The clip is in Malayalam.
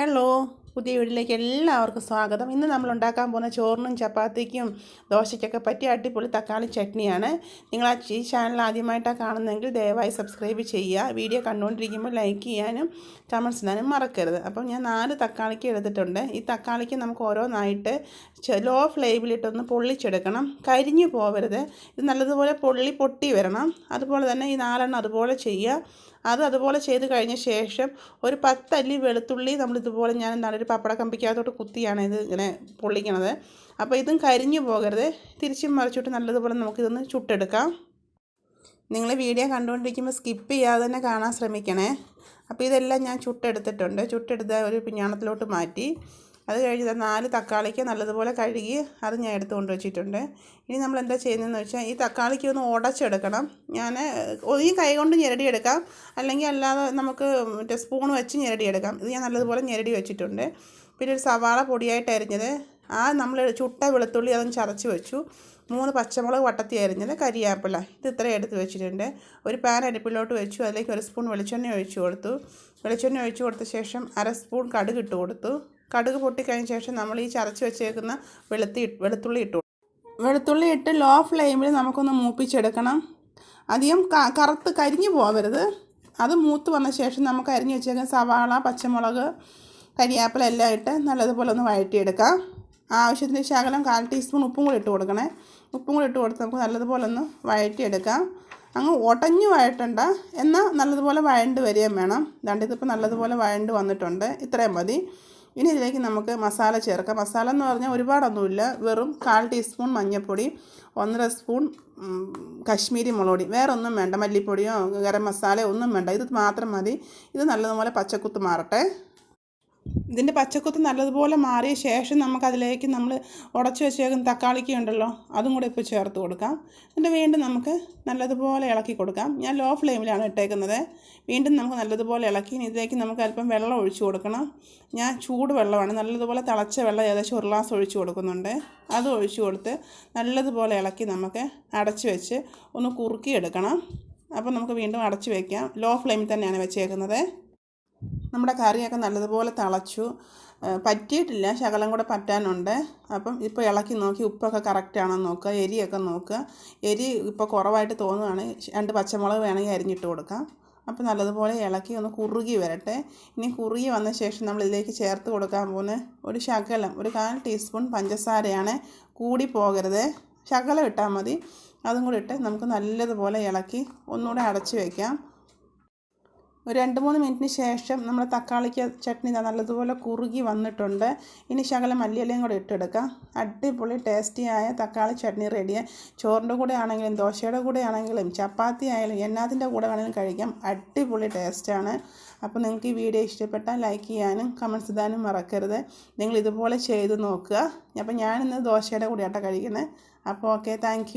ഹലോ പുതിയ വീട്ടിലേക്ക് എല്ലാവർക്കും സ്വാഗതം. ഇന്ന് നമ്മൾ ഉണ്ടാക്കാൻ പോകുന്ന ചോറിനും ചപ്പാത്തിക്കും ദോശയ്ക്കൊക്കെ പറ്റിയ അടിപൊളി തക്കാളി ചട്നിയാണ്. നിങ്ങൾ ആ ഈ ചാനൽ ആദ്യമായിട്ടാണ് കാണുന്നതെങ്കിൽ ദയവായി സബ്സ്ക്രൈബ് ചെയ്യുക. വീഡിയോ കണ്ടുകൊണ്ടിരിക്കുമ്പോൾ ലൈക്ക് ചെയ്യാനും കമൻസ് ഇടാനും മറക്കരുത്. അപ്പം ഞാൻ നാല് തക്കാളിക്ക് എടുത്തിട്ടുണ്ട്. ഈ തക്കാളിക്ക് നമുക്ക് ഓരോന്നായിട്ട് ലോ ഫ്ലെയിമിലിട്ടൊന്ന് പൊള്ളിച്ചെടുക്കണം. കരിഞ്ഞു പോവരുത്. ഇത് നല്ലതുപോലെ പൊള്ളി പൊട്ടി വരണം. അതുപോലെ തന്നെ ഈ നാലെണ്ണം അതുപോലെ ചെയ്യുക. അത് അതുപോലെ ചെയ്ത് കഴിഞ്ഞ ശേഷം ഒരു പത്തല്ലി വെളുത്തുള്ളി നമ്മൾ ഇതുപോലെ ഞാൻ എന്താണ് ഒരു പപ്പട കമ്പിക്കകത്തോട്ട് കുത്തിയാണ് ഇത് ഇങ്ങനെ പൊള്ളിക്കണത്. അപ്പോൾ ഇതും കരിഞ്ഞു പോകരുത്. തിരിച്ചും മറിച്ചിട്ട് നല്ലതുപോലെ നമുക്കിതൊന്ന് ചുട്ടെടുക്കാം. നിങ്ങൾ വീഡിയോ കണ്ടുകൊണ്ടിരിക്കുമ്പോൾ സ്കിപ്പ് ചെയ്യാതെ തന്നെ കാണാൻ ശ്രമിക്കണേ. അപ്പോൾ ഇതെല്ലാം ഞാൻ ചുട്ടെടുത്തിട്ടുണ്ട്. ചുട്ടെടുത്ത ഒരു പിഞ്ഞാണത്തിലോട്ട് മാറ്റി. അത് കഴിഞ്ഞ് നാല് തക്കാളിക്ക് നല്ലതുപോലെ കഴുകി അത് ഞാൻ എടുത്ത് കൊണ്ട് വെച്ചിട്ടുണ്ട്. ഇനി നമ്മൾ എന്താ ചെയ്യുന്നതെന്ന് വെച്ചാൽ ഈ തക്കാളിക്ക് ഒന്ന് ഉടച്ചെടുക്കണം. ഞാൻ ഈ കൈ കൊണ്ട് ഞെരടിയെടുക്കാം അല്ലെങ്കിൽ അല്ലാതെ നമുക്ക് മറ്റേ സ്പൂൺ വെച്ച് ഞെരടിയെടുക്കാം ഇത് ഞാൻ നല്ലതുപോലെ ഞെരടി വെച്ചിട്ടുണ്ട്. പിന്നെ ഒരു സവാള പൊടിയായിട്ട് അരിഞ്ഞത്. ആ നമ്മൾ ചുട്ട വെളുത്തുള്ളി അതൊന്ന് ചതച്ച് വെച്ചു. മൂന്ന് പച്ചമുളക് വട്ടത്തി അരിഞ്ഞത് കരിയാപ്പിള ഇത് ഇത്രയും എടുത്ത് വെച്ചിട്ടുണ്ട്. ഒരു പാൻ അടുപ്പിലോട്ട് വെച്ചു. അതിലേക്ക് ഒരു സ്പൂൺ വെളിച്ചെണ്ണ ഒഴിച്ചു കൊടുത്തു. വെളിച്ചെണ്ണ ഒഴിച്ചു കൊടുത്ത ശേഷം അര സ്പൂൺ കടുക് ഇട്ട് കൊടുത്തു. കടുക് പൊട്ടിക്കഴിഞ്ഞ ശേഷം നമ്മൾ ഈ ചതച്ച് വെച്ചേക്കുന്ന വെളുത്തി വെളുത്തുള്ളി ഇട്ടു വെളുത്തുള്ളി ഇട്ട് ലോ ഫ്ലെയിമിൽ നമുക്കൊന്ന് മൂപ്പിച്ചെടുക്കണം. അധികം കറുത്ത് കരിഞ്ഞു പോകരുത് അത് മൂത്ത് വന്ന ശേഷം നമുക്ക് അരിഞ്ഞു വെച്ചേക്കുന്ന സവാള പച്ചമുളക് കരിയാപ്പില എല്ലാം ഇട്ട് നല്ലതുപോലെ ഒന്ന് വഴറ്റിയെടുക്കാം. ആവശ്യത്തിന് ശകലം കാൽ ടീസ്പൂൺ ഉപ്പും കൂടി ഇട്ട് കൊടുക്കണേ. ഉപ്പും കൂടി ഇട്ട് കൊടുത്ത് നമുക്ക് നല്ലതുപോലെ ഒന്ന് വഴറ്റിയെടുക്കാം. അങ്ങ് ഒടഞ്ഞു വഴട്ടണ്ട എന്നാൽ നല്ലതുപോലെ വഴണ്ട് വരികയും വേണം. രണ്ടിതിപ്പോൾ നല്ലതുപോലെ വഴണ്ട് വന്നിട്ടുണ്ട്. ഇത്രയും മതി. ഇനി ഇതിലേക്ക് നമുക്ക് മസാല ചേർക്കാം. മസാല എന്ന് പറഞ്ഞാൽ ഒരുപാടൊന്നുമില്ല. വെറും കാൽ ടീസ്പൂൺ മഞ്ഞൾപ്പൊടി ഒന്നര സ്പൂൺ കശ്മീരി മുളക് പൊടി വേറെ ഒന്നും വേണ്ട. മല്ലിപ്പൊടിയോ ഗരം മസാലയോ ഒന്നും വേണ്ട. ഇത് മാത്രം മതി. ഇത് നല്ലതുപോലെ പച്ചക്കുത്ത് മാറട്ടെ. ഇതിന്റെ പച്ചക്കുത്ത് നല്ലതുപോലെ മാറിയ ശേഷം നമുക്കതിലേക്ക് നമ്മൾ ഉടച്ചു വെച്ചേക്കുന്ന തക്കാളിക്ക് ഉണ്ടല്ലോ അതും കൂടെ ഇപ്പോൾ ചേർത്ത് കൊടുക്കാം. എന്നിട്ട് വീണ്ടും നമുക്ക് നല്ലതുപോലെ ഇളക്കി കൊടുക്കാം. ഞാൻ ലോ ഫ്ലെയിമിലാണ് ഇട്ടേക്കുന്നത്. വീണ്ടും നമുക്ക് നല്ലതുപോലെ ഇളക്കി ഇതിലേക്ക് നമുക്ക് അല്പം വെള്ളം ഒഴിച്ചു കൊടുക്കണം. ഞാൻ ചൂട് വെള്ളമാണ് നല്ലതുപോലെ തിളച്ച വെള്ളം ഏകദേശം ഒരു ഗ്ലാസ് ഒഴിച്ചു കൊടുക്കുന്നുണ്ട്. അത് ഒഴിച്ചു കൊടുത്ത് നല്ലതുപോലെ ഇളക്കി നമുക്ക് അടച്ചു വെച്ച് ഒന്ന് കുറുക്കി എടുക്കണം. അപ്പോൾ നമുക്ക് വീണ്ടും അടച്ചു വയ്ക്കാം ലോ ഫ്ലെയിമിൽ തന്നെയാണ് വെച്ചേക്കുന്നത്. നമ്മുടെ കറിയൊക്കെ നല്ലതുപോലെ തിളച്ചു. പറ്റിയിട്ടില്ല. ശകലം കൂടെ പറ്റാനുണ്ട്. അപ്പം ഇപ്പോൾ ഇളക്കി നോക്കി. ഉപ്പൊക്കെ കറക്റ്റാണോ നോക്കുക. എരിയൊക്കെ നോക്കുക. എരി ഇപ്പോൾ കുറവായിട്ട് തോന്നുകയാണ് രണ്ട് പച്ചമുളക് വേണമെങ്കിൽ അരിഞ്ഞിട്ട് കൊടുക്കാം. അപ്പോൾ നല്ലതുപോലെ ഇളക്കി ഒന്ന് കുറുകി വരട്ടെ. ഇനി കുറുകി വന്ന ശേഷം നമ്മൾ ഇതിലേക്ക് ചേർത്ത് കൊടുക്കാൻ പോകുന്ന ഒരു ശകലം ഒരു കാൽ ടീസ്പൂൺ പഞ്ചസാരയാണ് കൂടി പോകരുത്. ശകലം ഇട്ടാൽ മതി. അതും കൂടി ഇട്ട് നമുക്ക് നല്ലതുപോലെ ഇളക്കി ഒന്നുകൂടെ അടച്ച് വയ്ക്കാം ഒരു രണ്ട് മൂന്ന് മിനിറ്റിന് ശേഷം നമ്മൾ തക്കാളിക്ക് ചട്നി നല്ലതുപോലെ കുറുകി വന്നിട്ടുണ്ട്. ഇനി ശകലം മല്ലിയിലയും കൂടെ ഇട്ടെടുക്കാം. അടിപൊളി ടേസ്റ്റിയായ തക്കാളി ചട്നി റെഡിയായി ചോറിന്റെ കൂടെ ആണെങ്കിലും ദോശയുടെ കൂടെ ആണെങ്കിലും ചപ്പാത്തി ആയാലും എന്നാത്തിന്റെ കൂടെ വേണമെങ്കിലും കഴിക്കാം. അടിപൊളി ടേസ്റ്റാണ്. അപ്പോൾ നിങ്ങൾക്ക് ഈ വീഡിയോ ഇഷ്ടപ്പെട്ടാൽ ലൈക്ക് ചെയ്യാനും കമൻസ് ഇടാനും മറക്കരുത്. നിങ്ങൾ ഇതുപോലെ ചെയ്ത് നോക്കുക. അപ്പോൾ ഞാനിന്ന് ദോശയുടെ കൂടെയാട്ടോ കഴിക്കുന്നത് അപ്പോൾ ഓക്കെ താങ്ക്